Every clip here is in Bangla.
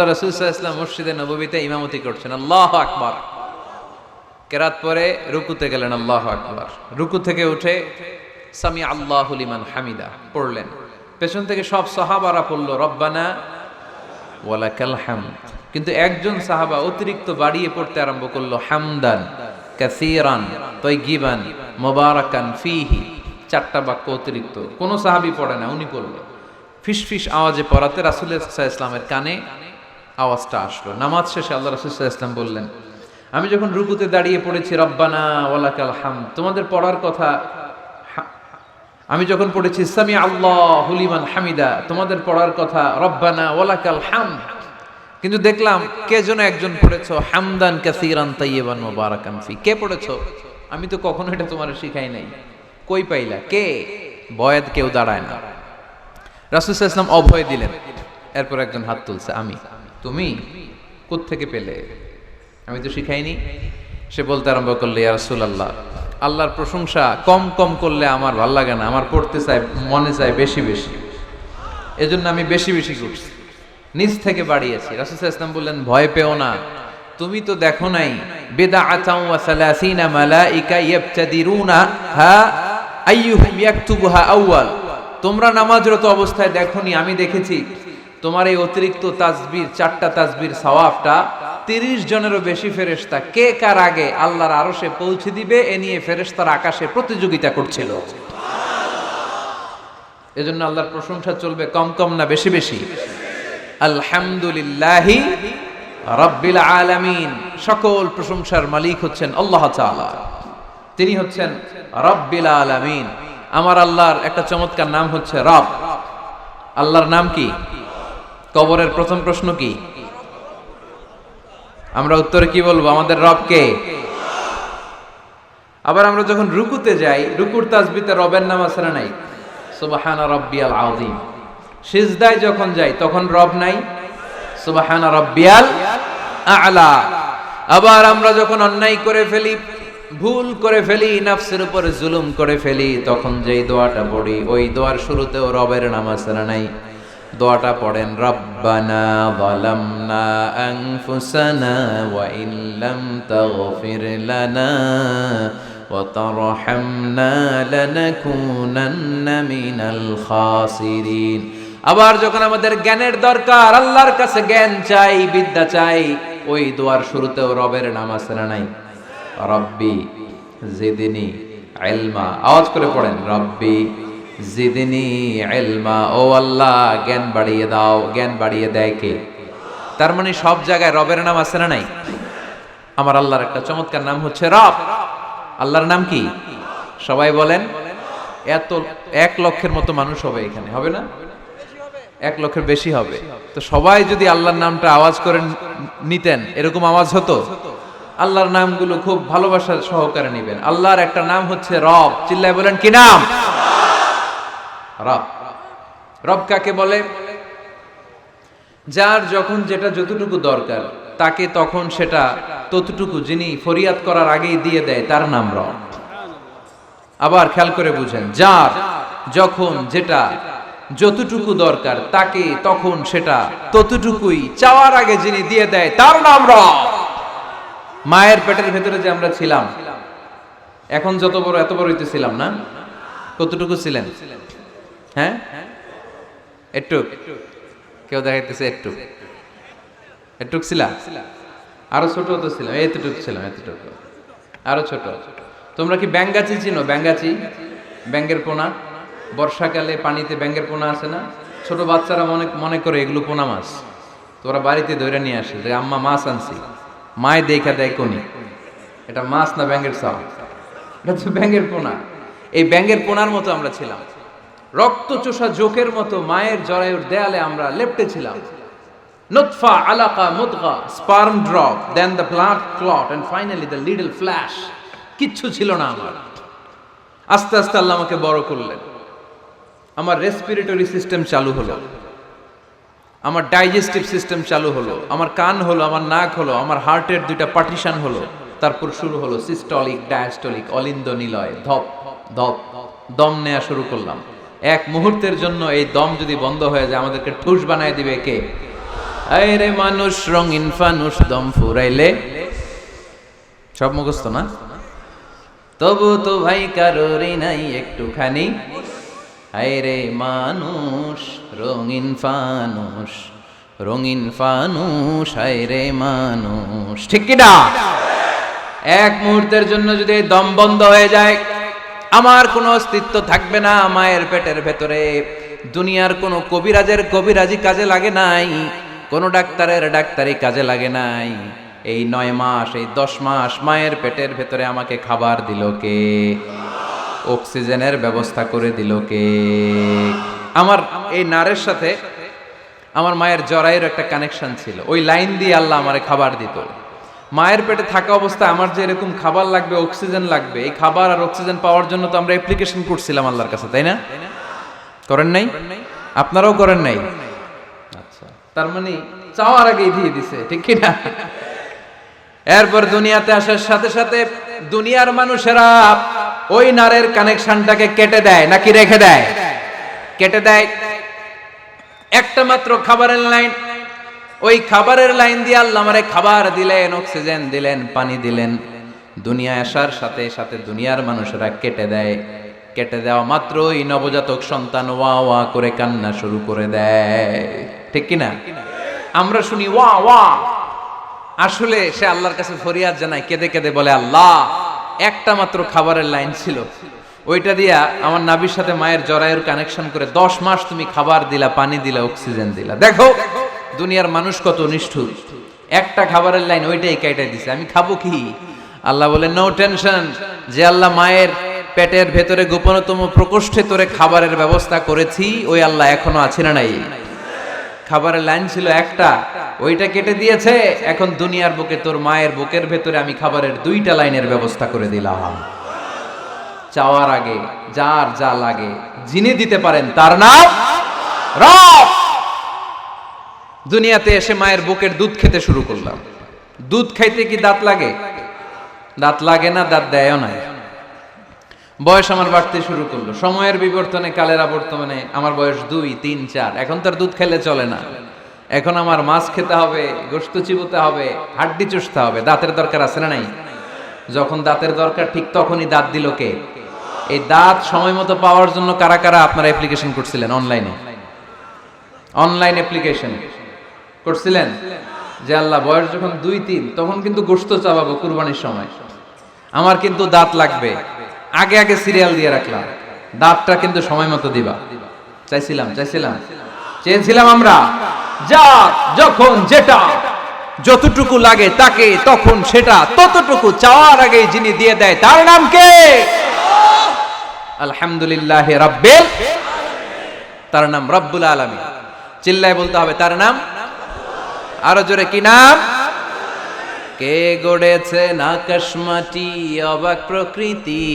আল্লাহ রসুল ইসলাম মসজিদে নবীতে ইমামতি করছেন। আল্লাহ আকবার। কেরাত পরে রুকুতে গেলেন, আল্লাহ আকবার। রুকু থেকে উঠে সামি আল্লাহ লিমান হামিদা পড়লেন। পেছন থেকে সব সাহাবারা পড়ল, রব্বানা ওয়ালাকাল হামদ। কিন্তু একজন সাহাবা অতিরিক্ত বাড়িয়ে পড়তে আরম্ভ করল, হামদান কাসিরান তৈগিবান মোবারাকান ফিহি। চারটা বাক্য অতিরিক্ত। কোনো সাহাবি পড়ে না, উনি পড়ল। ফিস ফিস আওয়াজে পড়াতে রাসুল ইসলামের কানে আওয়াজটা আসলো। নামাজ শেষে আল্লাহ রাসুল ইসলাম বললেন, আমি যখন রুকুতে দাঁড়িয়ে পড়েছি, রব্বানা ওয়ালাকাল হাম তোমাদের পড়ার কথা আমি যখন পড়েছি সামি আল্লাহ হুলিমান হামিদা, তোমাদের পড়ার কথা, রব্বানা ওয়ালাকাল হাম কিন্তু দেখলাম, কে যেন একজন পড়েছো, হামদান কাসিরান তাইয়্যিবান মুবারাকান ফি। কে পড়েছো? আমি তো কখনো এটা তোমার শিখাই নাই। কই পাইলা? কে? বয়াত কেউ দাঁড়ায় না। রাসুল ইসলাম অভয় দিলেন। এরপর একজন হাত তুলছে, আমি। তুমি থেকে পেলে? আমি তো শিখাইনি। সে বলতে আরম্ভ করলে, ইয়া রাসূল আল্লাহ আল্লাহর প্রশংসা কম কম করলে আমার ভালো লাগে না, আমার পড়তে চাই মনে চায় বেশি বেশি। এজন্য আমি বেশি বেশি করছি। নিজ থেকে বাড়িয়েছি। রাসুল ইসলাম বললেন, ভয় পেও না। তুমি তো দেখো নাই বেদা আচাউ সালাসিনা মালাইকা ইয়াবতাদিরুনা হা আইয়ুহুম ইয়াকতুবুহা আউয়াল। তোমরা নামাজরত অবস্থায় দেখোনি, আমি দেখেছি। তোমার এই অতিরিক্ত তাজবির, চারটা তাজবির সওয়াবটা তিরিশ জনেরও বেশি ফেরেশতা। কে কার আগে আল্লাহর আরও সে পৌঁছে দিবে, এ নিয়ে ফেরেশতার আকাশে প্রতিযোগিতা করছিল। এজন্য আল্লাহর প্রশংসা চলবে কম কম না বেশি বেশি। আলহামদুলিল্লাহি রাব্বিল আলামিন। সকল প্রশংসার মালিক হচ্ছেন আল্লাহ তাআলা। তিনি হচ্ছেন রাব্বিল আলামিন। আমার আল্লাহর একটা চমৎকার নাম হচ্ছে রব। আল্লাহর নাম কি? কবরের প্রথম প্রশ্ন কি? আমরা উত্তরে কি বলব? আমাদের রব কে? আবার আমরা যখন রুকুতে যাই, রুকুর তাসবিতে রবের নাম না নাই? সুবহানা রাব্বিয়াল আযীম। সিজদায় যখন যাই, তখন রব নাই? সুবহানা রাব্বিয়াল আ'লা। আবার আমরা যখন অন্যায় করে ফেলি, ভুল করে ফেলি, নাফসের উপরে জুলুম করে ফেলি, তখন যেই দোয়াটা পড়ি, ওই দোয়ার শুরুতেও রবের নাম না নাই? দোয়াটা পড়েন, রব্বানা আনফুসানা ওয়া ইল্লাম তাগফির লানা ওয়া তারহামনা লানাকুনান্না মিনাল খাসিরিন। আবার যখন আমাদের জ্ঞানের দরকার, আল্লাহর কাছে জ্ঞান চাই, বিদ্যা চাই, ওই দোয়ার শুরুতেও রবের নাম আছে না নাই? রব্বি জিদিনি ইলমা। আওয়াজ করে পড়েন, রব্বি জিদিনি এলমা ও আল্লাহ, জ্ঞান বাড়িয়ে দাও, জ্ঞান বাড়িয়ে দেয় কে? তার মানে সব জায়গায় রবের নাম আছে না নাই? আমার আল্লাহর একটা চমৎকার নাম হচ্ছে রব। আল্লাহর নাম কি? সবাই বলেন, এত এক লক্ষের মতো মানুষ হবে এখানে, হবে না? এক লক্ষের বেশি হবে। তো সবাই যদি আল্লাহর নামটা আওয়াজ করে নিতেন, এরকম আওয়াজ হতো? আল্লাহর নামগুলো খুব ভালোবাসার সহকারে নিবেন। আল্লাহর একটা নাম হচ্ছে রব। চিল্লায় বলেন, কি নাম? রব। রব কাকে বলে? যার যখন যেটা যতটুকু দরকার, তাকে তখন সেটা ততটুকু যিনি ফরিয়াদ করার আগেই দিয়ে দেয়, তার নাম রব। আবার খেয়াল করে বুঝেন, যার যখন যেটা যতটুকু দরকার, তাকে তখন সেটা ততটুকুই চাওয়ার আগে যিনি দিয়ে দেয়, তার নাম রব। মায়ের পেটের ভেতরে যে আমরা ছিলাম, এখন যত বড়, এত বড় ছিলাম না? কতটুকু ছিলেন? হ্যাঁ? একটু কেউ দেখাইতেছে একটু একটু ছিলাম আরও ছোট তো ছিলাম এতটুক ছিলাম, এতটুকু। আরও ছোট। তোমরা কি ব্যাঙ্গাচি চিনো? ব্যাঙ্গাচি? ব্যাঙ্গের পোনা? বর্ষাকালে পানিতে ব্যাঙ্গের পোনা আছে না? ছোট বাচ্চারা মনে মনে করে এগুলো পোনা মাছ। তোরা বাড়িতে ধরে নিয়ে আসে যে আম্মা মাছ আনছি। মায় দেখা দেয় কোনি। এটা মাছ না ব্যাঙ্গের চাও এটা তো ব্যাঙ্গের পোনা। এই ব্যাঙ্গের পোনার মতো আমরা ছিলাম। রক্ত চোষা জোকের মতো মায়ের জরায়ুর দেয়ালে আমরা লেপটে ছিলাম। নুতফা আলাকা মুদগা, sperm drop, then the blood clot and finally the little flesh কিচ্ছু ছিল না আমার। আস্তে আস্তে আল্লাহ আমাকে বড় করলেন। আমার রেসপিরেটরি সিস্টেম চালু হলো। আমার ডাইজেস্টিভ সিস্টেম চালু হলো। আমার কান হলো, আমার নাক হলো, আমার হার্টের দুইটা পার্টিশন হলো। তারপর শুরু হলো সিস্টলিক ডায়াস্টলিক অলিন্দ নিলয় ধপ ধপ। দম নেয়া শুরু করলাম। এক মুহূর্তের জন্য এই দম যদি বন্ধ হয়ে যায়, আমাদেরকে ঠুস বানায় দিবে কে? রে মানুষ, রঙিন ফানুষ, দম ফুরাইলে। সব মুখস্থ না? তবু তো ভাই কারোরই নাই একটুখানি। রে মানুষ, রঙিন ফানুষ রঙিন ফানুষ রে মানুষ। ঠিক কিনা এক মুহূর্তের জন্য যদি দম বন্ধ হয়ে যায় আমার কোনো অস্তিত্ব থাকবে না মায়ের পেটের ভেতরে। দুনিয়ার কোনো কবিরাজের কবিরাজি কাজে লাগে নাই, কোনো ডাক্তারের ডাক্তারি কাজে লাগে নাই। এই নয় মাস, এই দশ মাস মায়ের পেটের ভেতরে আমাকে খাবার দিল কে? অক্সিজেনের ব্যবস্থা করে দিল কে? আমার এই নারের সাথে আমার মায়ের জরায়ের একটা কানেকশন ছিল। ওই লাইন দিয়ে আল্লাহ আমারে খাবার দিত। মায়ের পেটে থাকা অবস্থায় আমার যে এরকম খাবার লাগবে অক্সিজেন লাগবে, এই খাবার আর অক্সিজেন পাওয়ার জন্য তো আমরা অ্যাপ্লিকেশন করছিলাম আল্লাহর কাছে, তাই না? করেন নাই? আপনারাও করেন নাই? আচ্ছা তার মানে চাওয়ার আগেই দিয়ে দিছে, ঠিক কি না? এরপর দুনিয়াতে আসার সাথে সাথে দুনিয়ার মানুষেরা ওই নারের কানেকশনটাকে কেটে দেয় নাকি রেখে দেয়? কেটে দেয়। একটা মাত্র খাবারের লাইন ওই খাবারের লাইন দিয়ে আল্লাহ আমারে খাবার দিলেন, অক্সিজেন দিলেন, পানি দিলেন। দুনিয়া আসার সাথে সাথে দুনিয়ার মানুষেরা কেটে দেয়। কেটে দেওয়া মাত্রই নবজাতক সন্তান ওয়া ওয়া করে কান্না শুরু করে দেয়। ঠিক কি না আমরা শুনি ওয়া ওয়া। আসলে সে আল্লাহর কাছে ফরিয়াদ জানায়, কেঁদে কেঁদে বলে, আল্লাহ, একটা মাত্র খাবারের লাইন ছিল। ওইটা দিয়া আমার নাবির সাথে মায়ের জরায়ুর কানেকশন করে দশ মাস তুমি খাবার দিলা, পানি দিলা, অক্সিজেন দিলা। দেখো দুনিয়ার মানুষ কত নিষ্ঠুর। একটা খাবারের লাইন ওইটাই কেটে দিছে। আমি খাব কি? আল্লাহ বলে নো টেনশন যে আল্লাহ মায়ের পেটের ভেতরে গোপনতম প্রকোষ্ঠে তোরে খাবারের ব্যবস্থা করেছি, ওই আল্লাহ এখনও আছে না নাই? খাবারের লাইন ছিল একটা। ওইটা কেটে দিয়েছে। এখন দুনিয়ার বুকে তোর মায়ের বুকের ভেতরে আমি খাবারের দুইটা লাইনের ব্যবস্থা করে দিলাম। চাওয়ার আগে, যার যা লাগে, যিনি দিতে পারেন তার নাম রব। দুনিয়াতে এসে মায়ের বুকের দুধ খেতে শুরু করলাম। দুধ খাইতে কি দাঁত লাগে? দাঁত লাগে না, দাঁত দেয় নাই। বয়স আমার বাড়তে শুরু করল। সময়ের বিবর্তনে, কালের আবর্তমানে আমার বয়স দুই, তিন, চার। এখন তার দুধ খেলে চলে না। এখন আমার মাছ খেতে হবে গোস্ত চিবুতে হবে, হাড্ডি চুষতে হবে। দাঁতের দরকার আছে না নাই? যখন দাঁতের দরকার, ঠিক তখনই দাঁত দিল কে? এই দাঁত সময় মতো পাওয়ার জন্য কারা কারা আপনারা অ্যাপ্লিকেশন করছিলেন? অনলাইনে অনলাইন অ্যাপ্লিকেশন করছিলেন? যে আল্লাহ, বয়স যখন দুই তিন, তখন কিন্তু গোস্ত চাবাবো কুরবানির সময়। আমার কিন্তু দাঁত লাগবে। আগে আগে সিরিয়াল দিয়ে রাখলাম। দাঁতটা কিন্তু সময় মতো দিবা। চাইছিলাম চাইছিলাম। চেয়েছিলাম আমরা, যা, যখন, যেটা, যতটুকু লাগে তাকে, তখন, সেটা, ততটুকু চাওয়ার আগে যিনি দিয়ে দেয়, তার নাম কে? আলহামদুলিল্লাহ রাব্বিল তার নাম রব্বুল আলামিন। চিল্লায় বলতে হবে, তার নাম আরও জোরে, কি নাম? কে গড়েছেন আকাশ মাটি অবাক প্রকৃতি?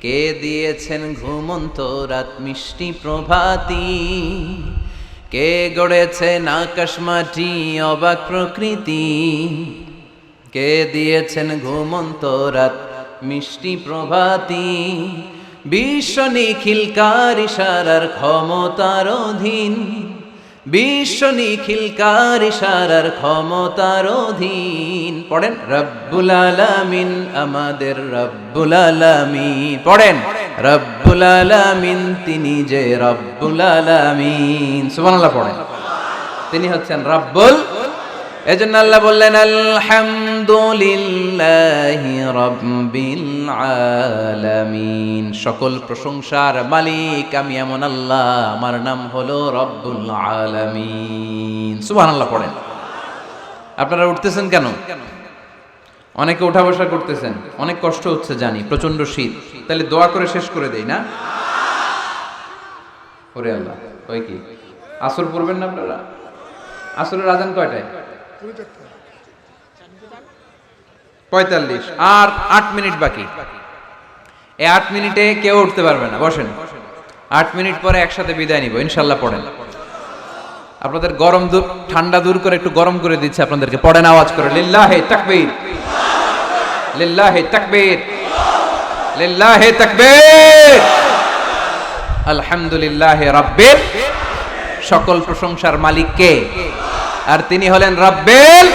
কে দিয়েছেন ঘুমন্ত রাত মিষ্টি প্রভাতি? কে গড়েছেন আকাশ মাটি অবাক প্রকৃতি? কে দিয়েছেন ঘুমন্ত রাত মিষ্টি প্রভাতি? বিশ্ব নিখিলকার ইশারার ক্ষমতার অধীন? বিশ্ব নিখিলকার ইশারার ক্ষমতার অধীন? পড়েন, রব্বুল আলামিন আমাদের রব্বুল আলামিন। পড়েন, রব্বুল আলামিন তিনি যে রব্বুল আলামিন। সুবহানাল্লাহ পড়েন। তিনি হচ্ছেন রব্বুল এজন্য আল্লাহ বললেন, আলহামদুলিল্লাহি রাব্বিল আলামিন। সকল প্রশংসার মালিক আমি এমন আল্লাহ, আমার নাম হলো রব্বুল আলামিন। সুবহানাল্লাহ পড়েন। আপনারা উঠতেছেন কেন? অনেকে উঠা বসা করতেছেন, অনেক কষ্ট হচ্ছে জানি প্রচণ্ড শীত। তাহলে দোয়া করে শেষ করে দেই, না? ওরে আল্লাহ ওই কি? আসর পড়বেন না আপনারা? আসরের আজান কয়টায়? পঁয়তাল্লিশ। আর আট মিনিট বাকি। এই আট মিনিটে কেউ উঠতে পারবে না। বসেন। আট মিনিট পরে একসাথে বিদায় নিব। ইনশাল্লাহ পড়েন। আপনাদের গরম দূর, ঠান্ডা দূর করে একটু গরম করে দিচ্ছে আপনাদেরকে। পড়েন আওয়াজ করে। লিল্লাহে তাকবীর। লিল্লাহে তাকবীর। লিল্লাহে তাকবীর। আলহামদুলিল্লাহ রাব্বিল। সকল প্রশংসার মালিক কে? আর তিনি হলেন রাব্বেল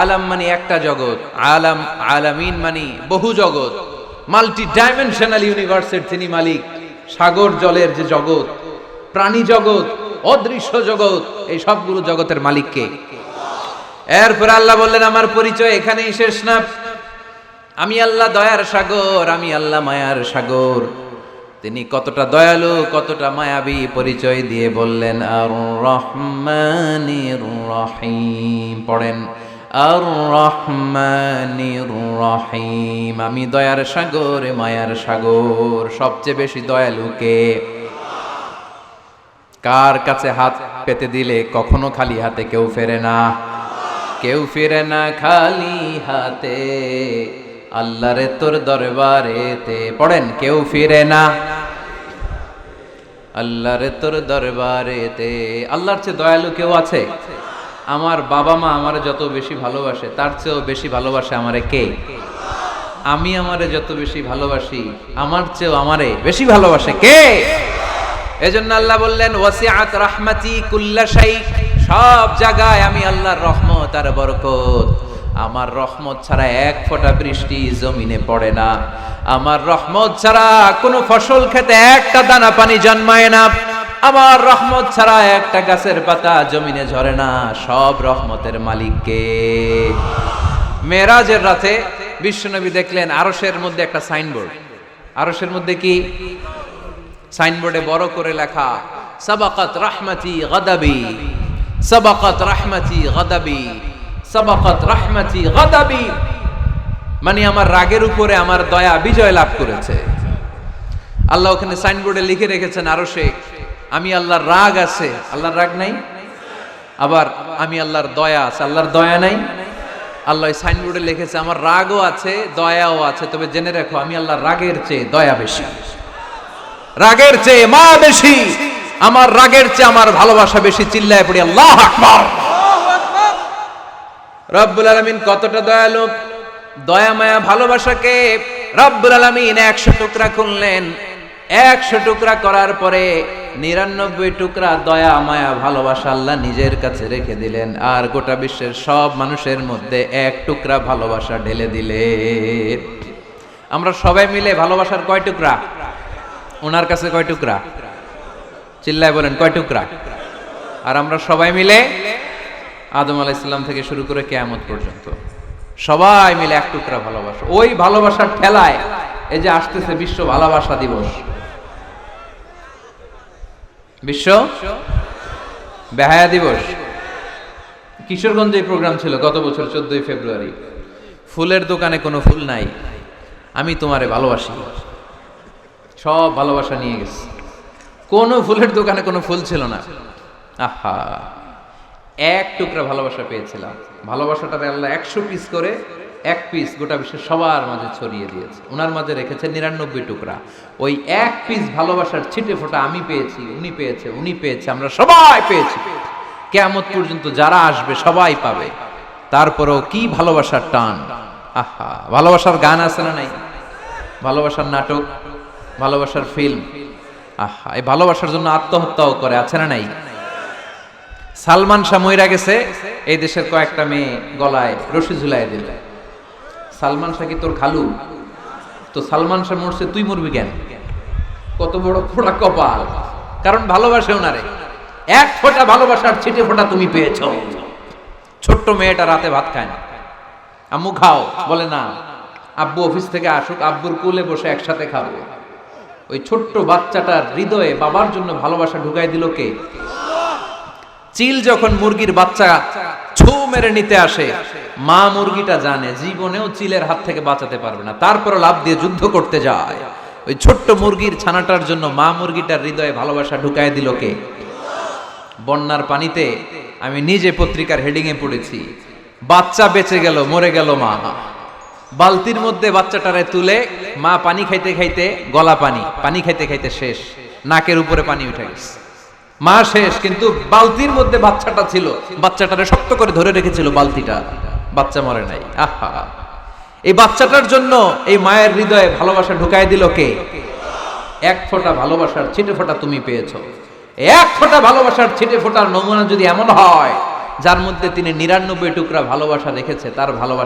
আলাম মানে একটা জগৎ, আলাম আলামিন মানে বহু জগৎ। মাল্টি ডাইমেনশনাল ইউনিভার্সের তিনি মালিক, সাগর জলের যে জগৎ, প্রাণী জগৎ, অদৃশ্য জগৎ, এই সবগুলো জগতের মালিককে। এরপর আল্লাহ বললেন, আমার পরিচয় এখানেই শেষ না। আমি আল্লাহ দয়ার সাগর, আমি আল্লাহ মায়ার সাগর। তিনি কতটা দয়ালু, কতটা মায়াবী পরিচয় দিয়ে বললেন আর রহমানির রহিম পড়েন আর রহমানির রহিম আমি দয়ার সাগর, মায়ার সাগর, সবচেয়ে বেশি দয়ালুকে কার কাছে হাত পেতে দিলে কখনো খালি হাতে কেউ ফেরে না? কেউ ফিরে না খালি হাতে। আল্লাহরে তোর দরবারেতে। পড়েন, কেউ ফিরে না। আল্লাহরে তোর দরবারেতে। আল্লাহর চেয়ে দয়ালু কেউ আছে? আমার বাবা মা আমারে যত বেশি ভালোবাসে, তার চেয়েও বেশি ভালোবাসে আমারে কে? আমি আমারে যত বেশি ভালোবাসি, আমার চেয়েও আমারে বেশি ভালোবাসে কে? এজন্য আল্লাহ বললেন, ওয়াসিআত রাহমাতি কুল্লা সব জায়গায় আমি আল্লাহর রহমত আর বরকত। আমার রহমত ছাড়া এক ফোঁটা বৃষ্টি জমিনে পড়ে না। আমার রহমত ছাড়া কোনো ফসল খেতে একটা দানা পানি জন্মায় না। আমার রহমত ছাড়া একটা গাছের পাতা জমিনে ঝরে না, সব রহমতের মালিককে। মেরাজের রাতে বিশ্বনবী দেখলেন আরশের মধ্যে একটা সাইনবোর্ড। আরশের মধ্যে কি? সাইনবোর্ডে বড় করে লেখা, সাবাকাত রাহমাতি গাদাবি, সাবাকাত রাহমাতি গাদাবি। সাবাকাত রাহমাতি গাদাবি। মানে আমার রাগের উপরে আমার দয়া বিজয় লাভ করেছে। আল্লাহ ওখানে সাইনবোর্ডে লিখে রেখেছেন আরও সে, আমি আল্লাহর রাগ আছে, আল্লাহর রাগ নাই? আবার আমি আল্লাহর দয়া আছে, আল্লাহর দয়া নাই? আল্লাহ সাইনবোর্ডে লিখেছে, আমার রাগও আছে, দয়াও আছে, তবে জেনে রাখো, আমি আল্লাহর রাগের চেয়ে দয়া বেশি। রাগের চেয়ে মা বেশি, আমার রাগের চেয়ে আমার ভালোবাসা বেশি, চিল্লায় পড়ি, আল্লাহ আকবার। রব্বুল আলামিন কতটা দয়ালু? দয়া, মায়া, ভালোবাসাকে রব্বুল আলামিন একশো টুকরা খুললেন। একশো টুকরা করার পরে নিরানব্বই টুকরা দয়া, মায়া, ভালোবাসা আল্লাহ নিজের কাছে রেখে দিলেন। আর গোটা বিশ্বের সব মানুষের মধ্যে এক টুকরা ভালোবাসা ঢেলে দিলেন আমরা সবাই মিলে ভালোবাসার কয় টুকরা? ওনার কাছে কয় টুকরা? চিল্লায় বলেন, কয় টুকরা? আর আমরা সবাই মিলে আদম আলাহ ইসলাম থেকে শুরু করে কেয়ামত পর্যন্ত। সবাই মিলে এক টুকরা ভালোবাসা। ওই ভালোবাসার ঠেলায় এই যে আসতেছে বিশ্ব ভালোবাসা দিবস। বিশ্ব বেহায়া দিবস। কিশোরগঞ্জে প্রোগ্রাম ছিল গত বছর চোদ্দই ফেব্রুয়ারি। ফুলের দোকানে কোনো ফুল নাই। আমি তোমারে ভালোবাসি। সব ভালোবাসা নিয়ে গেছে। কোনো ফুলের দোকানে কোনো ফুল ছিল না। আহা। এক টুকরা ভালোবাসা পেয়েছিলাম। ভালোবাসাটারে আল্লাহ একশো পিস করে এক পিস গোটা বিশ্বের সবার মাঝে ছড়িয়ে দিয়েছে। ওনার মাঝে রেখেছে নিরানব্বই টুকরা। ওই এক পিস ভালোবাসার ছিটে ফোটা আমি পেয়েছি, উনি পেয়েছে উনি পেয়েছে, আমরা সবাই পেয়েছি। কেমন পর্যন্ত যারা আসবে সবাই পাবে। তারপরেও কি ভালোবাসার টান? আহা, ভালোবাসার গান আছে না নাই? ভালোবাসার নাটক, ভালোবাসার ফিল্ম আহা, এই ভালোবাসার জন্য আত্মহত্যাও করে, আছে না নাই? সালমান শাহ মইরা গেছে, এই দেশের কয়েকটা মেয়ে গলায় রশি ঝুলাই দিল। সালমান শাহ কি তোর খালু? তো সালমান শাহ মরছে, তুই মরবি কেন? কত বড় ফোড়া কপাল। কারণ ভালোবাসে ওনারে এক ফোঁটা ভালোবাসার ছিটে ফোঁটা তুমি পেয়েছ। ছোট্ট মেয়েটা রাতে ভাত খায় না। আম্মু, খাও। বলে না। আব্বু অফিস থেকে আসুক, আব্বুর কুলে বসে একসাথে খাব। ওই ছোট্ট বাচ্চাটার হৃদয়ে বাবার জন্য ভালোবাসা ঢুকাই দিল কে? চিল যখন মুরগির বাচ্চা ছু মেরে নিতে আসে, মা মুরগিটা জানে জীবনেও চিলের হাত থেকে বাঁচাতে পারবে না তারপর লাভ দিয়ে যুদ্ধ করতে যায়। ওই ছোট্ট মুরগির ছানাটার জন্য মা মুরগিটার হৃদয়ে ভালোবাসা ঢুকায় দিল কে? বন্যার পানিতে আমি নিজে পত্রিকার হেডিং এ পড়েছি, বাচ্চা বেঁচে গেল, মরে গেল মা। বালতির মধ্যে বাচ্চাটারে তুলে মা পানি খাইতে খাইতে গলা পানি পানি খাইতে খাইতে শেষ, নাকের উপরে পানি উঠে গেছে। মা শেষ, কিন্তু বালতির মধ্যে বাচ্চাটা ছিল। বাচ্চাটারে শক্ত করে ধরে রেখেছিল বালতিটা। বাচ্চা মরে নাই। আহা। এই বাচ্চাটার জন্য এই মায়ের হৃদয়ে ভালোবাসা ঢুকায় দিল কে? এক ফোঁটা ভালোবাসার ছিটে ফোঁটা তুমি পেয়েছ। এক ফোঁটা ভালোবাসার ছিটে ফোঁটার নমুনা যদি এমন হয়, যার মধ্যে তিনি নিরানব্বই টুকরা ভালোবাসা রেখেছে, তার ভালোবাসা